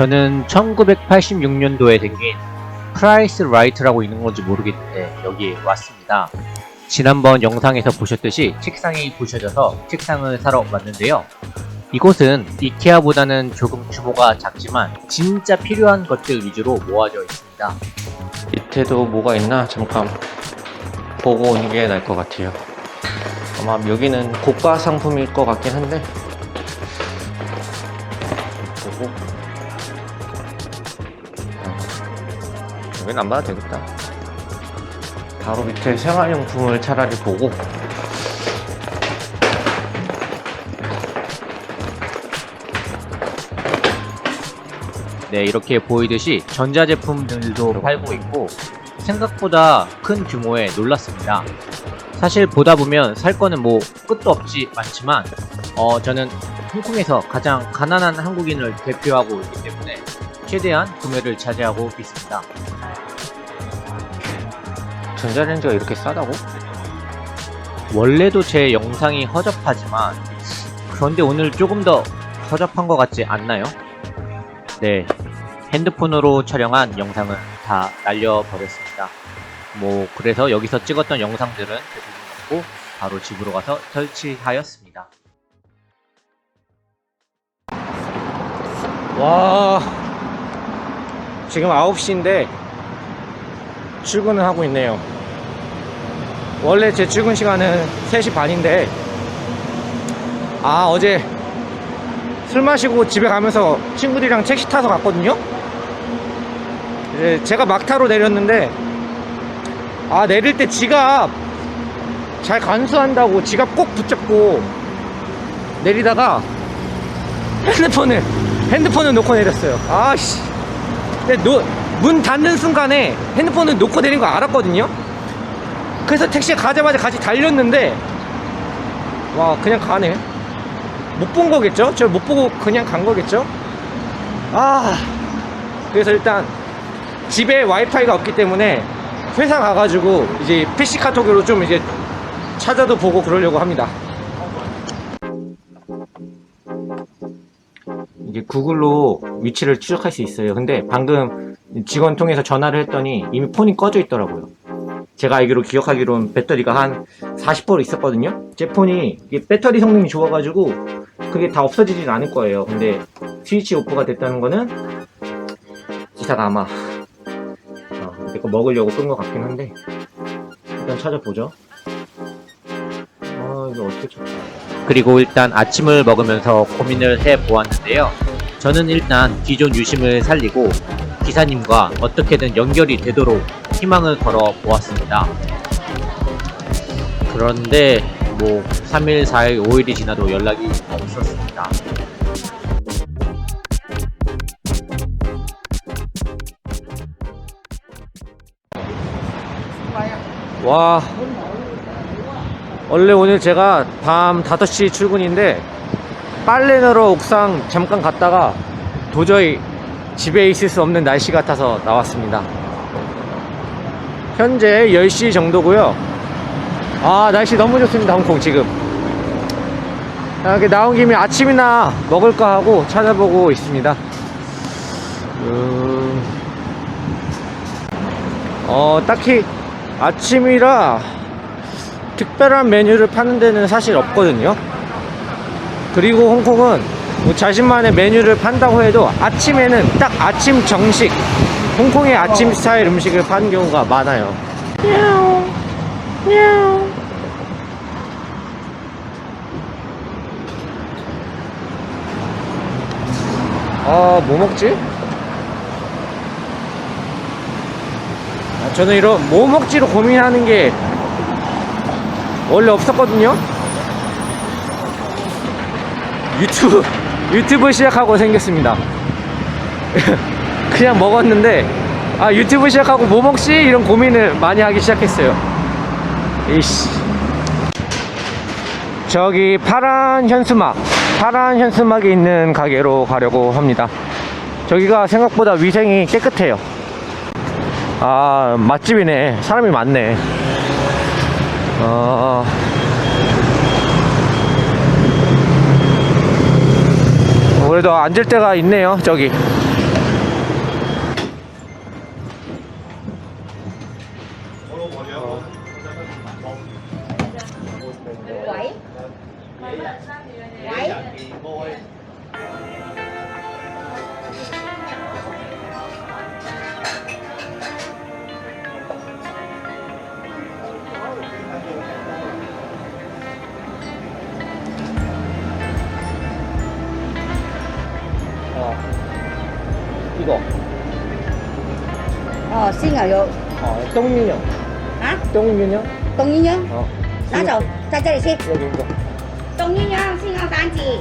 저는 1986년도에 생긴 프라이스 라이트라고 있는 건지 모르겠는데 여기에 왔습니다. 지난번 영상에서 보셨듯이 책상이 부셔져서 책상을 사러 왔는데요. 이곳은 이케아보다는 조금 규모가 작지만 진짜 필요한 것들 위주로 모아져 있습니다. 밑에도 뭐가 있나 잠깐 보고 오는 게 나을 것 같아요. 아마 여기는 고가 상품일 것 같긴 한데 여기는 안 봐도 되겠다. 바로 밑에 생활용품을 차라리 보고 네, 이렇게 보이듯이 전자제품들도 팔고 있고 생각보다 큰 규모에 놀랐습니다. 사실 보다 보면 살 거는 뭐 끝도 없지 많지만 어, 저는 홍콩에서 가장 가난한 한국인을 대표하고 있기 때문에 최대한 구매를 자제하고 있습니다. 전자레인지가 이렇게 싸다고? 원래도 제 영상이 허접하지만 그런데 오늘 조금 더 허접한 것 같지 않나요? 네, 핸드폰으로 촬영한 영상은 다 날려버렸습니다. 뭐 그래서 여기서 찍었던 영상들은 대부분 없고 바로 집으로 가서 설치하였습니다. 와 지금 9시인데 출근을 하고 있네요 원래 제 출근 시간은 3시 반인데 아 어제 술 마시고 집에 가면서 친구들이랑 택시 타서 갔거든요 이제 제가 막타로 내렸는데 아 내릴 때 지갑 잘 간수한다고 지갑 꼭 붙잡고 내리다가 핸드폰을 핸드폰을 놓고 내렸어요. 아씨. 근데 노, 문 닫는 순간에 핸드폰을 놓고 내린 거 알았거든요. 그래서 택시에 가자마자 같이 달렸는데 와 그냥 가네. 못 본 거겠죠? 저못 보고 그냥 간 거겠죠? 아 그래서 일단 집에 와이파이가 없기 때문에 회사 가가지고 이제 PC 카톡으로 좀 이제 찾아도 보고 그러려고 합니다. 구글로 위치를 추적할 수 있어요. 근데 방금 직원 통해서 전화를 했더니 이미 폰이 꺼져 있더라고요. 제가 알기로 기억하기로는 배터리가 한 40% 있었거든요. 제 폰이 배터리 성능이 좋아가지고 그게 다 없어지진 않을 거예요. 근데 스위치 오프가 됐다는 거는 기사가 아마 어, 내거 먹으려고 끈 것 같긴 한데 일단 찾아보죠. 아 이거 어떻게 찾? 그리고 일단 아침을 먹으면서 고민을 해 보았는데요. 저는 일단 기존 유심을 살리고 기사님과 어떻게든 연결이 되도록 희망을 걸어 보았습니다. 그런데 뭐 3일, 4일, 5일이 지나도 연락이 없었습니다. 와 원래 오늘 제가 밤 5시 출근인데 빨래 넣으러 옥상 잠깐 갔다가 도저히 집에 있을 수 없는 날씨 같아서 나왔습니다. 현재 10시 정도고요. 아 날씨 너무 좋습니다 홍콩 지금. 아, 이렇게 나온 김에 아침이나 먹을까 하고 찾아보고 있습니다. 음... 어 딱히 아침이라 특별한 메뉴를 파는 데는 사실 없거든요. 그리고 홍콩은 뭐 자신만의 메뉴를 판다고 해도 아침에는 딱 아침 정식, 홍콩의 아침 스타일 음식을 파는 경우가 많아요. 아, 뭐 먹지? 아, 저는 이런 뭐 먹지로 고민하는 게 원래 없었거든요. 유튜브 유튜브 시작하고 생겼습니다. 그냥 먹었는데 아 유튜브 시작하고 뭐 먹지 이런 고민을 많이 하기 시작했어요. 이씨. 저기 파란 현수막 파란 현수막이 있는 가게로 가려고 합니다. 저기가 생각보다 위생이 깨끗해요. 아 맛집이네 사람이 많네 어... 그래도 앉을 데가 있네요 저기 어? 어. Các anh chị.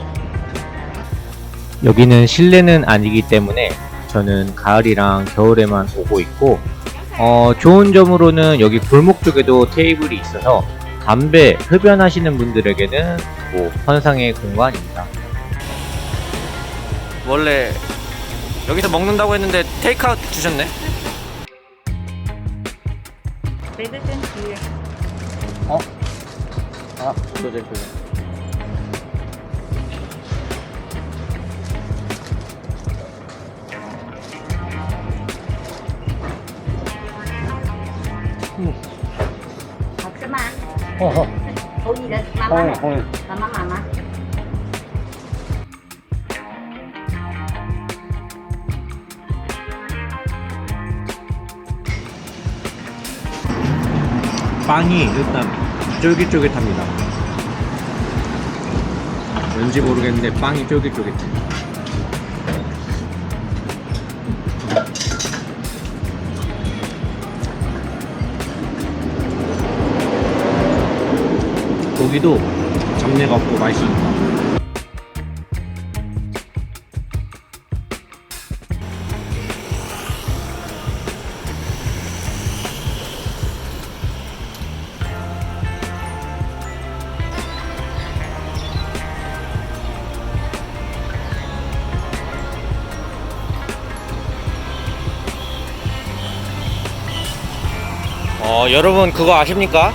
여기는 실내는 아니기 때문에 저는 가을이랑 겨울에만 오고 있고 어, 좋은 점으로는 여기 골목 쪽에도 테이블이 있어서 담배 흡연하시는 분들에게는 뭐 환상의 공간입니다. 원래 여기서 먹는다고 했는데 테이크아웃 주셨네. 어? 아, 조제 조제. Học sớm mà. 어, 어. Cô gì đấy? Mama 어, này. 어. Mama mama. 빵이 일단 쫄깃쫄깃합니다. 왠지 모르겠는데 빵이 쫄깃쫄깃해. 고기도 잡내가 없고 맛있습니다. 어, 여러분 그거 아십니까?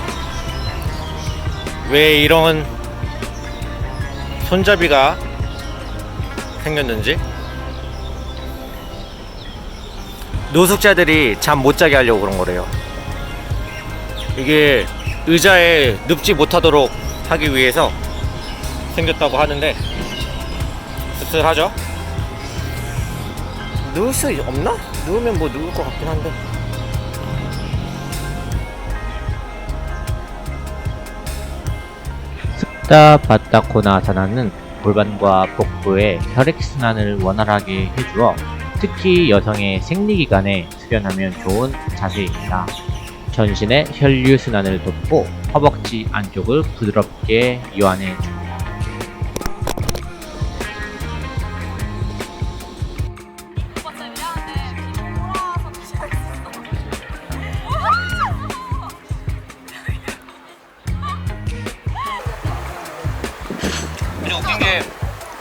왜 이런 손잡이가 생겼는지? 노숙자들이 잠 못 자게 하려고 그런 거래요. 이게 의자에 눕지 못하도록 하기 위해서 생겼다고 하는데 씁쓸하죠? 누울 수 없나? 누우면 뭐 누울 것 같긴 한데 습다 바타코나사나는 골반과 복부의 혈액순환을 원활하게 해주어 특히 여성의 생리기간에 수련하면 좋은 자세입니다. 전신의 혈류순환을 돕고 허벅지 안쪽을 부드럽게 이완해 줍니다.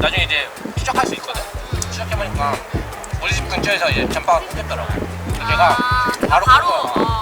나중에 이제 추적할 수 있거든. 추적해보니까 우리 집 근처에서 이제 잠바가 끊겼더라고. 그래서 걔가 바로 바로 끊은 거야. 어,